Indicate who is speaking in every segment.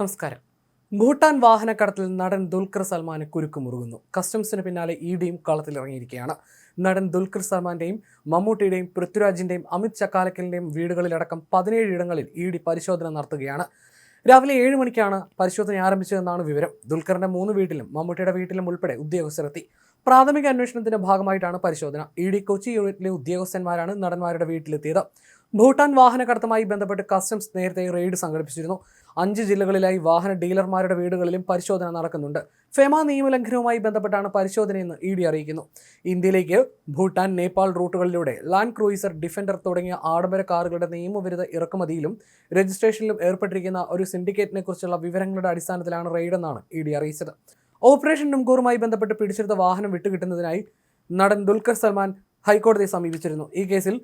Speaker 1: നമസ്കാരം. ഭൂട്ടാൻ വാഹനക്കടത്തിൽ നടൻ ദുൽഖർ സൽമാന് കുരുക്ക് മുറുകുന്നു. കസ്റ്റംസിന് പിന്നാലെ ഇ ഡിയും കളത്തിലിറങ്ങിയിരിക്കുകയാണ്. നടൻ ദുൽഖർ സൽമാന്റെയും മമ്മൂട്ടിയുടെയും പൃഥ്വിരാജിന്റെയും അമിത് ചക്കാലക്കലിന്റെയും വീടുകളിലടക്കം പതിനേഴ് ഇടങ്ങളിൽ ഇ ഡി പരിശോധന നടത്തുകയാണ്. രാവിലെ ഏഴ് മണിക്കാണ് പരിശോധന ആരംഭിച്ചതെന്നാണ് വിവരം. ദുൽഖറിന്റെ മൂന്ന് വീട്ടിലും മമ്മൂട്ടിയുടെ വീട്ടിലും ഉൾപ്പെടെ ഉദ്യോഗസ്ഥരെത്തി. പ്രാഥമിക അന്വേഷണത്തിന്റെ ഭാഗമായിട്ടാണ് പരിശോധന. ഇ ഡി കൊച്ചി യൂണിറ്റിലെ ഉദ്യോഗസ്ഥന്മാരാണ് നടന്മാരുടെ വീട്ടിലെത്തിയത്. ഭൂട്ടാൻ വാഹന കടത്തുമായി ബന്ധപ്പെട്ട് കസ്റ്റംസ് നേരത്തെ റെയ്ഡ് സംഘടിപ്പിച്ചിരുന്നു. അഞ്ച് ജില്ലകളിലായി വാഹന ഡീലർമാരുടെ വീടുകളിലും പരിശോധന നടക്കുന്നുണ്ട്. ഫെമ നിയമലംഘനവുമായി ബന്ധപ്പെട്ടാണ് പരിശോധനയെന്ന് ഇ ഡി അറിയിക്കുന്നു. ഇന്ത്യയിലേക്ക് ഭൂട്ടാൻ നേപ്പാൾ റൂട്ടുകളിലൂടെ ലാൻഡ് ക്രൂയിസർ ഡിഫൻഡർ തുടങ്ങിയ ആഡംബര കാറുകളുടെ നിയമവിരുദ്ധ ഇറക്കുമതിയിലും രജിസ്ട്രേഷനിലും ഏർപ്പെട്ടിരിക്കുന്ന ഒരു സിൻഡിക്കേറ്റിനെ കുറിച്ചുള്ള വിവരങ്ങളുടെ അടിസ്ഥാനത്തിലാണ് റെയ്ഡെന്നാണ് ഇ ഡി അറിയിച്ചത്. ഓപ്പറേഷൻ നുംകൂറുമായി ബന്ധപ്പെട്ട് പിടിച്ചെടുത്ത വാഹനം വിട്ടുകിട്ടുന്നതിനായി നടൻ ദുൽഖർ സൽമാൻ ഹൈക്കോടതിയെ സമീപിച്ചിരുന്നു. ഈ കേസിൽ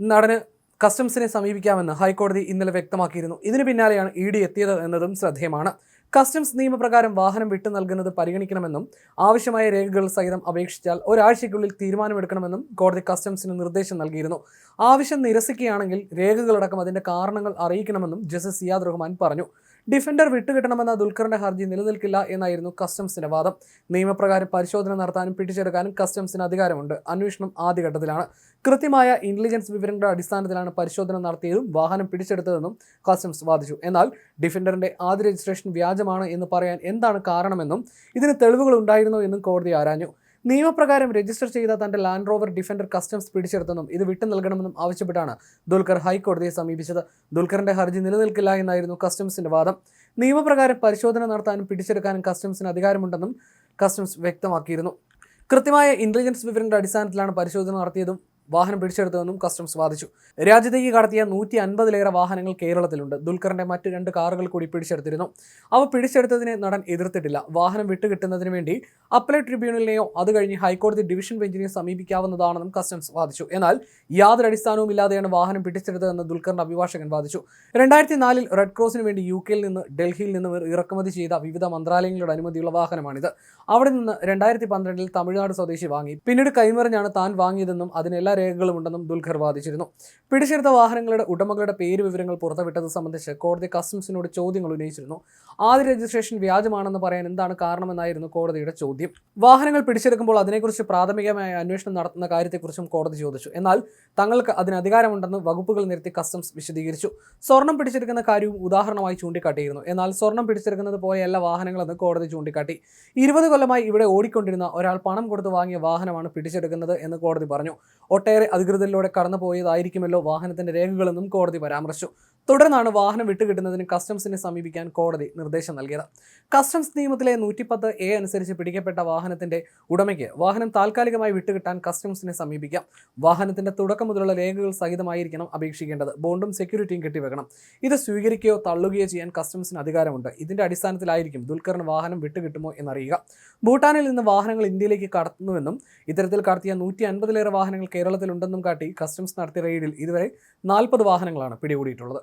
Speaker 1: നടന് കസ്റ്റംസിനെ സമീപിക്കാമെന്ന് ഹൈക്കോടതി ഇന്നലെ വ്യക്തമാക്കിയിരുന്നു. ഇതിനു പിന്നാലെയാണ് ഇ ഡി എത്തിയത് എന്നതും ശ്രദ്ധേയമാണ്. കസ്റ്റംസ് നിയമപ്രകാരം വാഹനം വിട്ടു നൽകുന്നത് പരിഗണിക്കണമെന്നും ആവശ്യമായ രേഖകൾ സഹിതം അപേക്ഷിച്ചാൽ ഒരാഴ്ചയ്ക്കുള്ളിൽ തീരുമാനമെടുക്കണമെന്നും കോടതി കസ്റ്റംസിന് നിർദ്ദേശം നൽകിയിരുന്നു. ആവശ്യം നിരസിക്കുകയാണെങ്കിൽ രേഖകളടക്കം അതിന്റെ കാരണങ്ങൾ അറിയിക്കണമെന്നും ജസ്റ്റിസ് സിയാദ് റഹ്മാൻ പറഞ്ഞു. ഡിഫൻഡർ വിട്ടുകിട്ടണമെന്ന ദുൽഖറിന്റെ ഹർജി നിലനിൽക്കില്ല എന്നായിരുന്നു കസ്റ്റംസിന്റെ വാദം. നിയമപ്രകാരം പരിശോധന നടത്താനും പിടിച്ചെടുക്കാനും കസ്റ്റംസിന് അധികാരമുണ്ട്. അന്വേഷണം ആദ്യഘട്ടത്തിലാണ്. കൃത്യമായ ഇന്റലിജൻസ് വിവരങ്ങളുടെ അടിസ്ഥാനത്തിലാണ് പരിശോധന നടത്തിയതും വാഹനം പിടിച്ചെടുത്തതെന്നും കസ്റ്റംസ് വാദിച്ചു. എന്നാൽ ഡിഫൻഡറിന്റെ ആദ്യ രജിസ്ട്രേഷൻ വ്യാജമാണ് എന്ന് പറയാൻ എന്താണ് കാരണമെന്നും ഇതിന് തെളിവുകൾ ഉണ്ടായിരുന്നോ എന്നും കോടതി ആരാഞ്ഞു. നിയമപ്രകാരം രജിസ്റ്റർ ചെയ്ത തന്റെ ലാൻഡ് റോവർ ഡിഫൻഡർ കസ്റ്റംസ് പിടിച്ചെടുത്തെന്നും ഇത് വിട്ടു നൽകണമെന്നും ആവശ്യപ്പെട്ടാണ് ദുൽഖർ ഹൈക്കോടതിയെ സമീപിച്ചത്. ദുൽഖറിന്റെ ഹർജി നിലനിൽക്കില്ല എന്നായിരുന്നു കസ്റ്റംസിന്റെ വാദം. നിയമപ്രകാരം പരിശോധന നടത്താനും പിടിച്ചെടുക്കാനും കസ്റ്റംസിന് അധികാരമുണ്ടെന്നും കസ്റ്റംസ് വ്യക്തമാക്കിയിരുന്നു. കൃത്യമായ ഇന്റലിജൻസ് വിവരങ്ങളുടെ അടിസ്ഥാനത്തിലാണ് പരിശോധന നടത്തിയതും വാഹനം പിടിച്ചെടുത്തതെന്നും കസ്റ്റംസ് വാദിച്ചു. രാജ്യത്തേക്ക് കടത്തിയ നൂറ്റി അൻപതിലേറെ വാഹനങ്ങൾ കേരളത്തിലുണ്ട്. ദുൽഖറിന്റെ മറ്റ് രണ്ട് കാറുകൾ കൂടി പിടിച്ചെടുത്തിരുന്നു. അവ പിടിച്ചെടുത്തതിനെ നടൻ എതിർത്തിട്ടില്ല. വാഹനം വിട്ടുകിട്ടുന്നതിന് വേണ്ടി അപ്പലേറ്റ് ട്രിബ്യൂണലിനെയോ അത് കഴിഞ്ഞ് ഹൈക്കോടതി ഡിവിഷൻ ബെഞ്ചിനെ സമീപിക്കാവുന്നതാണെന്നും കസ്റ്റംസ് വാദിച്ചു. എന്നാൽ യാതൊരു അടിസ്ഥാനവും ഇല്ലാതെയാണ് വാഹനം പിടിച്ചെടുത്തതെന്ന് ദുൽഖറിന്റെ അഭിഭാഷകൻ വാദിച്ചു. രണ്ടായിരത്തി നാലിൽ റെഡ് ക്രോസിന് വേണ്ടി യു കെയിൽ നിന്ന് ഡൽഹിയിൽ നിന്ന് ഇറക്കുമതി ചെയ്ത വിവിധ മന്ത്രാലയങ്ങളുടെ അനുമതിയുള്ള വാഹനമാണിത്. അവിടെ നിന്ന് രണ്ടായിരത്തി പന്ത്രണ്ടിൽ തമിഴ്നാട് സ്വദേശി വാങ്ങി. പിന്നീട് കൈമറിഞ്ഞാണ് താൻ വാങ്ങിയതെന്നും അതിന് എല്ലാ രേഖകളും ദുൽഖർ വാദിച്ചിരുന്നു. പിടിച്ചെടുത്ത വാഹനങ്ങളുടെ ഉടമകളുടെ പേര് വിവരങ്ങൾ പുറത്തുവിട്ടത് സംബന്ധിച്ച് കോടതി കസ്റ്റംസിനോട് ചോദ്യങ്ങൾ ഉന്നയിച്ചിരുന്നു. ആദ്യ രജിസ്ട്രേഷൻ വ്യാജമാണെന്ന് പറയാൻ എന്താണ് കാരണമെന്നായിരുന്നു കോടതിയുടെ ചോദ്യം. വാഹനങ്ങൾ പിടിച്ചെടുക്കുമ്പോൾ അതിനെക്കുറിച്ച് പ്രാഥമികമായ അന്വേഷണം നടത്തുന്ന കാര്യത്തെക്കുറിച്ചും കോടതി ചോദിച്ചു. എന്നാൽ തങ്ങൾക്ക് അതിന് അധികാരമുണ്ടെന്ന് വകുപ്പുകൾ നിരത്തി കസ്റ്റംസ് വിശദീകരിച്ചു. സ്വർണം പിടിച്ചെടുക്കുന്ന കാര്യവും ഉദാഹരണമായി ചൂണ്ടിക്കാട്ടിയിരുന്നു. എന്നാൽ സ്വർണം പിടിച്ചെടുക്കുന്നത് പോലെയല്ല വാഹനങ്ങളെന്ന് കോടതി ചൂണ്ടിക്കാട്ടി. ഇരുപത് കൊല്ലമായി ഇവിടെ ഓടിക്കൊണ്ടിരുന്ന ഒരാൾ പണം കൊടുത്ത് വാങ്ങിയ വാഹനമാണ് പിടിച്ചെടുക്കുന്നത് എന്ന് കോടതി പറഞ്ഞു. ഒട്ടേറെ അധികൃതരിലൂടെ കടന്നുപോയതായിരിക്കുമല്ലോ വാഹനത്തിന്റെ രേഖകളെന്നും കോടതി പരാമർശിച്ചു. തുടർന്നാണ് വാഹനം വിട്ടുകിട്ടുന്നതിന് കസ്റ്റംസിനെ സമീപിക്കാൻ കോടതി നിർദ്ദേശം നൽകിയത്. കസ്റ്റംസ് നിയമത്തിലെ നൂറ്റിപ്പത്ത് എ അനുസരിച്ച് പിടിക്കപ്പെട്ട വാഹനത്തിന്റെ ഉടമയ്ക്ക് വാഹനം താൽക്കാലികമായി വിട്ടുകിട്ടാൻ കസ്റ്റംസിനെ സമീപിക്കാം. വാഹനത്തിന്റെ തുടക്കം മുതലുള്ള രേഖകൾ സഹിതമായിരിക്കണം അപേക്ഷിക്കേണ്ടത്. ബോണ്ടും സെക്യൂരിറ്റിയും കെട്ടിവെക്കണം. ഇത് സ്വീകരിക്കുകയോ തള്ളുകയോ ചെയ്യാൻ കസ്റ്റംസിന് അധികാരമുണ്ട്. ഇതിന്റെ അടിസ്ഥാനത്തിലായിരിക്കും ദുൽഖറിന് വാഹനം വിട്ടുകിട്ടുമോ എന്നറിയുക. ഭൂട്ടാനിൽ നിന്ന് വാഹനങ്ങൾ ഇന്ത്യയിലേക്ക് കടത്തുന്നുവെന്നും ഇത്തരത്തിൽ കടത്തിയ നൂറ്റി അൻപതിലേറെ വാഹനങ്ങൾ കേരളത്തിലുണ്ടെന്നും കാട്ടി കസ്റ്റംസ് നടത്തിയ റെയ്ഡിൽ ഇതുവരെ നാൽപ്പത് വാഹനങ്ങളാണ് പിടികൂടിയിട്ടുള്ളത്.